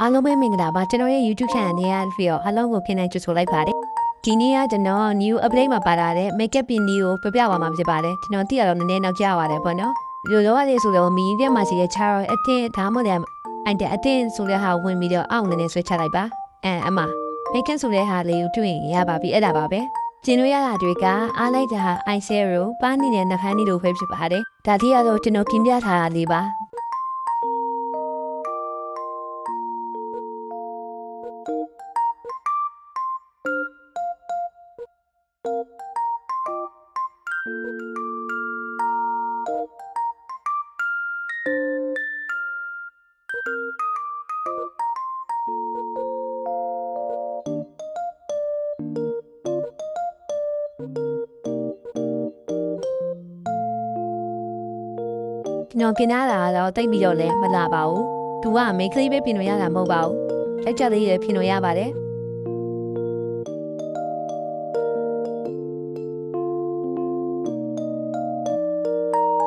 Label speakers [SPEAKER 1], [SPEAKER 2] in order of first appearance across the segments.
[SPEAKER 1] အားလုံးပဲမင်္ဂလာပါကျွန်တော်ရဲ့ YouTube channel နေရာပြီးတော့အားလုံးကိုပြင်နိုင်ကြိုဆိုလိုက်ပါတယ်ဒီနေ့ကကျွန်တော် new update မှာပါလာတဲ့ makeup pin ကိုပြပြပါမှာဖြစ်ပါတယ်ကျွန်တော်သိရတော့နည်းနည်းနောက်ကျပါတယ်ပေါ့နော်ဒီလိုတော့ရဆိုတော့မီဒီယာမှာရှိတဲ့ char အထင်ဒါမှမဟုတ်အိုင်တဲ့အထင်ဆိုတဲ့ဟာဝင်ပြီးတော့အောက်နည်းနည်းဆွဲချလိုက်ပါအဲအမ makeup ဆိုတဲ့ဟာလေးကိုတွေ့ရင်ရပါပြီအဲ့ဒါပါပဲကျင်လို့ရတာတွေကအားလိုက်တာဟာ eye shadow ပန်းနေတဲ့နှာခမ်းလေးလိုပဲဖြစ်ပါတယ်ဒါတိရတော့ကျွန်တော်ပြင်ပြထားတာလေးပါ ကျွန်တော်ပြင်ရတာကတော့တိတ်ပြီးတော့လည်းမလာပါဘူး။သူကမိန်းကလေးပဲပြင်လို့ရတာမဟုတ်ပါဘူး။လက်ချက်လေးလည်းပြင်လို့ရပါတယ်။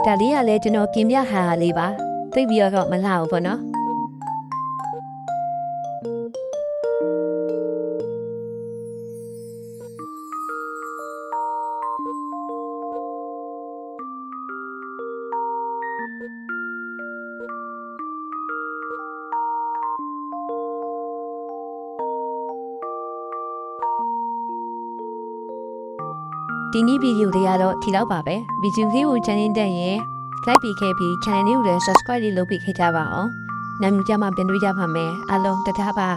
[SPEAKER 1] ဒါလေးကလည်းကျွန်တော်ပြင်ပြဟာလေးပါ။တိတ်ပြီးတော့မလာဘူးပေါ့နော်။ ဒီနေ့ဗီဒီယိုလေးကတော့ဒီလောက်ပါပဲဗီဒီယိုလေးကိုချန်နေတက်ရင် like ပြီးခဲ့ပြီး channel လေးကိုလည်း subscribe လေးလုပ်ပြီးခဲ့ကြပါအောင်နောက်မြကြမှာပြန်တွေ့ကြပါမယ်အားလုံးတတားပါ